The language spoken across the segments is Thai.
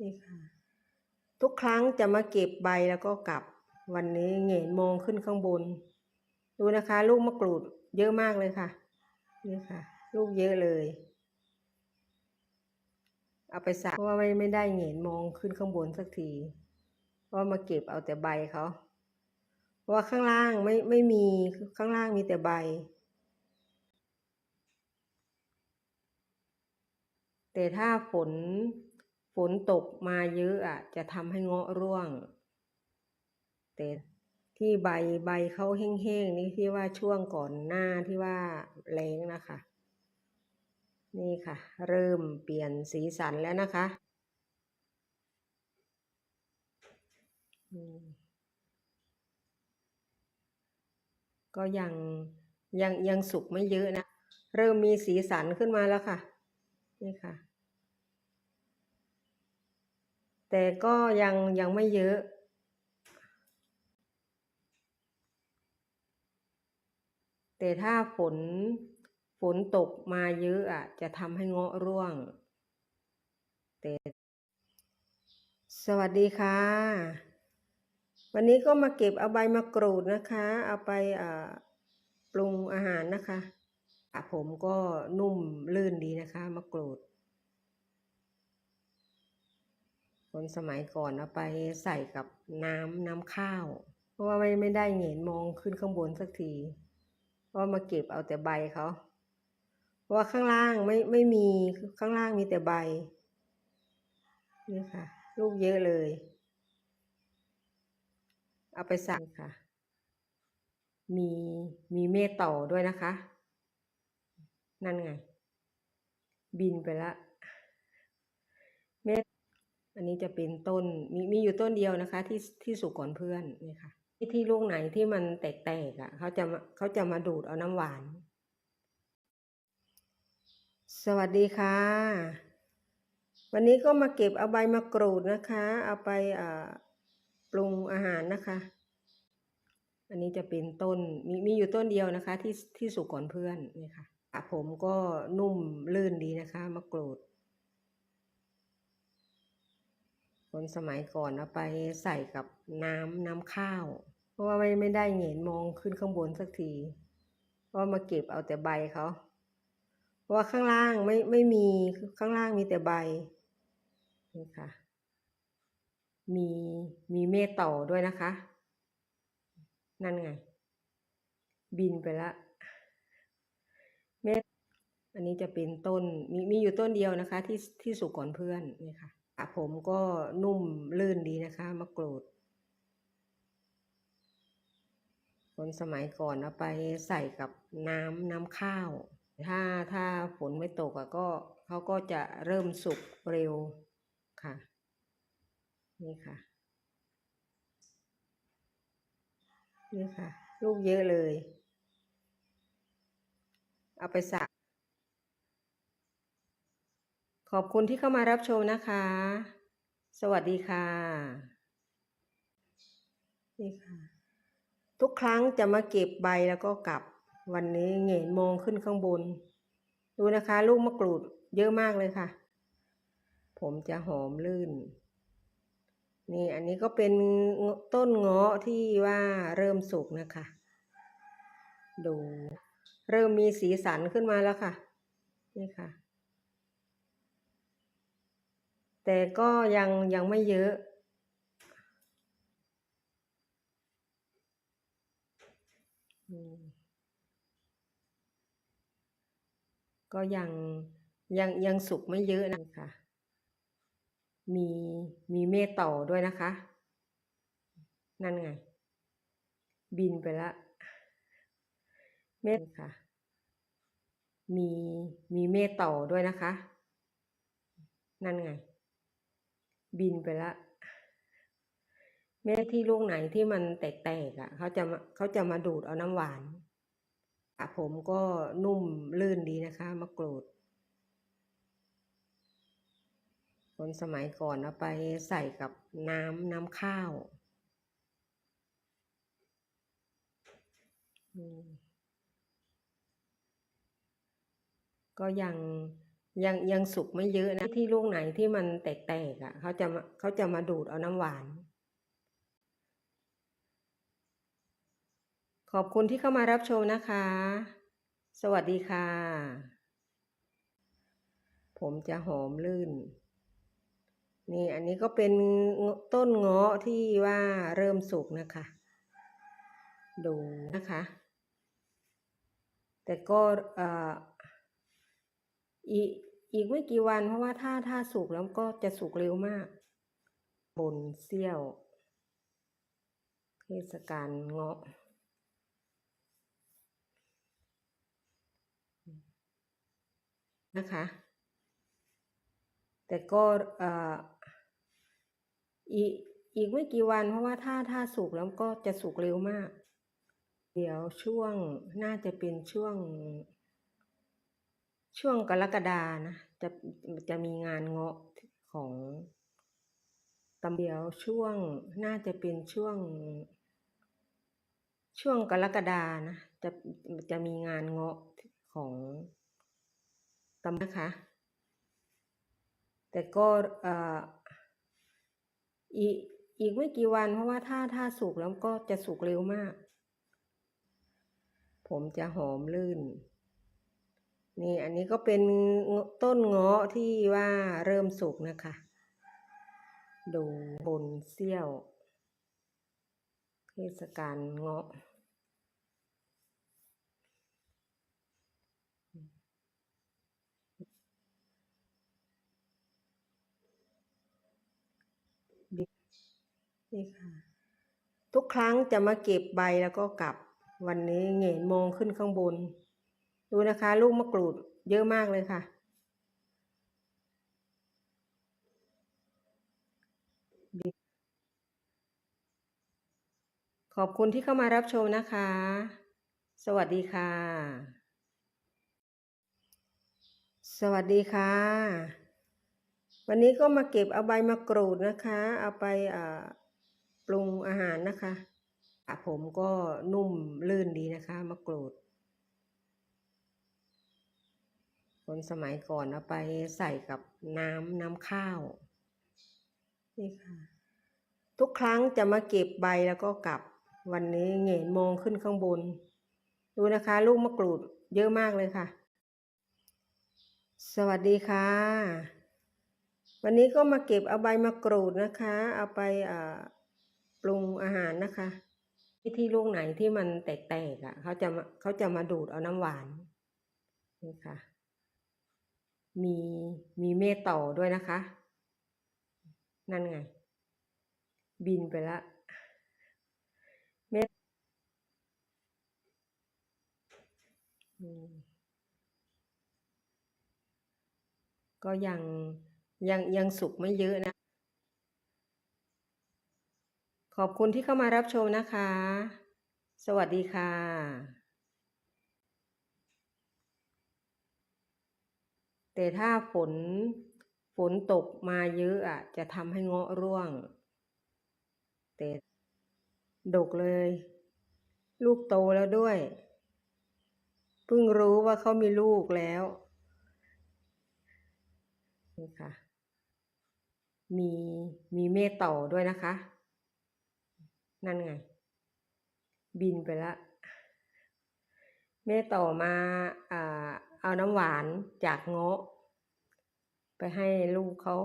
นี่ค่ะ ทุกครั้งจะมาเก็บใบแล้วก็กลับ วันนี้เหงนมองขึ้นข้างบน ดูนะคะ ลูกมะกรูดเยอะมากเลยค่ะ นี่ค่ะ ลูกเยอะเลย เอาไปสักเพราะว่าไม่ไม่ได้เหงนมองขึ้นข้างบนสักที เพราะว่ามาเก็บเอาแต่ใบเขาเพราะว่าข้างล่างไม่ไม่มีข้างล่างมีแต่ใบแต่ถ้าฝน ฝนตกมาเยอะอะ จะทำให้เงาะร่วง แต่ที่ใบใบเขาแห้งๆนี่ที่ว่าช่วงก่อนหน้าที่ว่าแรงนะคะ นี่ค่ะ เริ่มเปลี่ยนสีสันแล้วนะคะก็ยังยังยังสุกไม่เยอะนะ เริ่มมีสีสันขึ้นมาแล้วค่ะ นี่ค่ะ แต่ก็ยังยังไม่เยอะ แต่ถ้าฝนฝนตกมาเยอะอะ จะทำให้เงาะร่วง แต่ สวัสดีค่ะ วันนี้ก็มาเก็บเอาใบมะกรูดนะคะ เอาไปอ่าปรุงอาหารนะคะอะผมก็นุ่มลื่นดีนะคะมะกรูด คนสมัยก่อนเอาไปใส่กับน้ำน้ำข้าว เพราะว่าไม่ไม่ได้เหงนมองขึ้นข้างบนสักที เพราะว่ามาเก็บเอาแต่ใบเขาเพราะว่าข้างล่างไม่ไม่มีข้างล่างมีแต่ใบนี่ค่ะ ลูกเยอะเลย เอาไปสั่งค่ะ มีมีเมฆต่อด้วยนะคะ นั่นไง บินไปละเมฆ อันนี้จะเป็นต้นมีมีอยู่ต้นเดียวนะคะ ที่ที่สุกก่อนเพื่อนนี่ค่ะที่ที่ลูกไหนที่มันแตกๆอะเขาจะมาเขาจะมาดูดเอาน้ำหวาน สวัสดีค่ะ วันนี้ก็มาเก็บเอาใบมะกรูดนะคะ เอาไปอ่าปรุงอาหารนะคะ อันนี้จะเป็นต้นมีมีอยู่ต้นเดียวนะคะ ที่ที่สุกก่อนเพื่อนนี่ค่ะอะผมก็นุ่มลื่นดีนะคะมะกรูด คนสมัยก่อนเอาไปใส่กับน้ำน้ำข้าว เพราะว่าไม่ไม่ได้เหงนมองขึ้นข้างบนสักที เพราะว่ามาเก็บเอาแต่ใบเขาเพราะว่าข้างล่างไม่ไม่มีข้างล่างมีแต่ใบนี่ค่ะ มีมีเมฆต่อด้วยนะคะ นั่นไง บินไปละเมฆอันนี้จะเป็นต้นมีมีอยู่ต้นเดียวนะคะ ที่ที่สุกก่อนเพื่อนนี่ค่ะ ผมก็นุ่มลื่นดีนะคะมะกรูด คนสมัยก่อนเอาไปใส่กับน้ำน้ำข้าว ถ้าถ้าฝนไม่ตกอะก็เขาก็จะเริ่มสุกเร็วค่ะ นี่ค่ะ นี่ค่ะ ลูกเยอะเลย เอาไปสัก ขอบคุณที่เข้ามารับชมนะคะ สวัสดีค่ะ นี่ค่ะ ทุกครั้งจะมาเก็บใบแล้วก็กลับ วันนี้เหงนมองขึ้นข้างบน ดูนะคะ ลูกมะกรูดเยอะมากเลยค่ะ ผมจะหอมลื่น นี่อันนี้ก็เป็นต้นเงาะที่ว่าเริ่มสุกนะคะ ดู เริ่มมีสีสันขึ้นมาแล้วค่ะ นี่ค่ะ แต่ก็ยังยังไม่เยอะก็ยังยังยังสุกไม่เยอะนะคะ มีมีเมฆต่อด้วยนะคะ นั่นไง บินไปละเมฆค่ะ มีมีเมฆต่อด้วยนะคะ นั่นไง บินไปละเมฆที่ลูกไหนที่มันแตกๆอะเขาจะเขาจะมาดูดเอาน้ำหวานอะผมก็นุ่มลื่นดีนะคะมะกรูด คนสมัยก่อนเอาไปใส่กับน้ำน้ำข้าวก็ยัง ยังยังสุกไม่เยอะนะ ที่ลูกไหนที่มันแตกๆอะเขาจะมาเขาจะมาดูดเอาน้ำหวาน ขอบคุณที่เข้ามารับชมนะคะ สวัสดีค่ะ ผมจะหอมลื่น นี่อันนี้ก็เป็นต้นเงาะที่ว่าเริ่มสุกนะคะ ดูนะคะ แต่ก็อ่อี อีกไม่กี่วันเพราะว่าถ้าถ้าสุกแล้วก็จะสุกเร็วมาก บนเซี่ยว เทศกาลเงาะ นะคะ แต่ก็ออีกอีกไม่กี่วันเพราะว่าถ้าถ้าสุกแล้วก็จะสุกเร็วมาก เดี๋ยวช่วงน่าจะเป็นช่วง ช่วงกรกฎานะจะจะมีงานเงาะของตำเดียวช่วงน่าจะเป็นช่วง ช่วงกรกฎานะจะจะมีงานเงาะของตำนะคะ แต่ก็เออีอีกไม่กี่วันเพราะว่าถ้าถ้าสุกแล้วก็จะสุกเร็วมาก ผมจะหอมลื่น นี่อันนี้ก็เป็นต้นเงาะที่ว่าเริ่มสุกนะคะ ดูบนเซี่ยว เทศกาลเงาะนี่ค่ะ ทุกครั้งจะมาเก็บใบแล้วก็กลับวันนี้เหงนมองขึ้นข้างบน ดูนะคะ ลูกมะกรูดเยอะมากเลยค่ะ ขอบคุณที่เข้ามารับชมนะคะ สวัสดีค่ะ สวัสดีค่ะ วันนี้ก็มาเก็บเอาใบมะกรูดนะคะ เอาไปปรุงอาหารนะคะผมก็นุ่มลื่นดีนะคะมะกรูด คนสมัยก่อนเอาไปใส่กับน้ำน้ำข้าว นี่ค่ะ ทุกครั้งจะมาเก็บใบแล้วก็กลับ วันนี้เหงนมองขึ้นข้างบน ดูนะคะ ลูกมะกรูดเยอะมากเลยค่ะ สวัสดีค่ะ วันนี้ก็มาเก็บเอาใบมะกรูดนะคะ เอาไปปรุงอาหารนะคะที่ที่ลูกไหนที่มันแตกๆอะเขาจะเขาจะมาดูดเอาน้ำหวานนี่ค่ะ มีมีเมฆต่อด้วยนะคะ นั่นไง บินไปละเมฆก็ยังยังยังสุกไม่เยอะนะ ขอบคุณที่เข้ามารับชมนะคะ สวัสดีค่ะ แต่ถ้าฝนฝนตกมาเยอะอะ จะทำให้เงาะร่วง แต่ดกเลย ลูกโตแล้วด้วย เพิ่งรู้ว่าเขามีลูกแล้ว นี่ค่ะ มีมีเมฆต่อด้วยนะคะ นั่นไง บินไปละ เมฆต่อมาอ่า เอาน้ำหวานจากเงาะ ไปให้ลูกเขา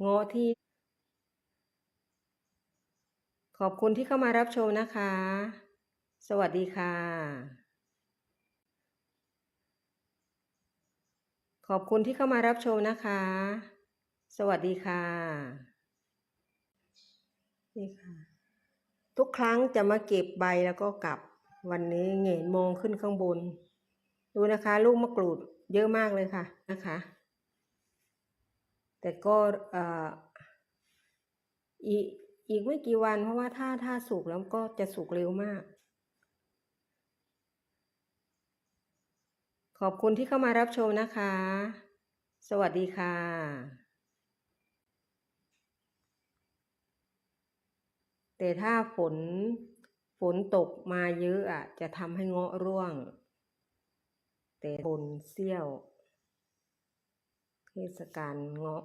เงาะที่ ขอบคุณที่เข้ามารับชมนะคะ สวัสดีค่ะ ขอบคุณที่เข้ามารับชมนะคะ สวัสดีค่ะนี่ค่ะทุกครั้งจะมาเก็บใบแล้วก็กลับ วันนี้เหงนมองขึ้นข้างบน ดูนะคะ ลูกมะกรูดเยอะมากเลยค่ะนะคะ แต่ก็อีอีกไม่กี่วันเพราะว่าถ้าถ้าสุกแล้วก็จะสุกเร็วมาก ขอบคุณที่เข้ามารับชมนะคะ สวัสดีค่ะแต่ถ้าฝน ฝนตกมาเยอะอะ จะทำให้เงาะร่วง แต่บนเสี้ยว เทศกาลเงาะ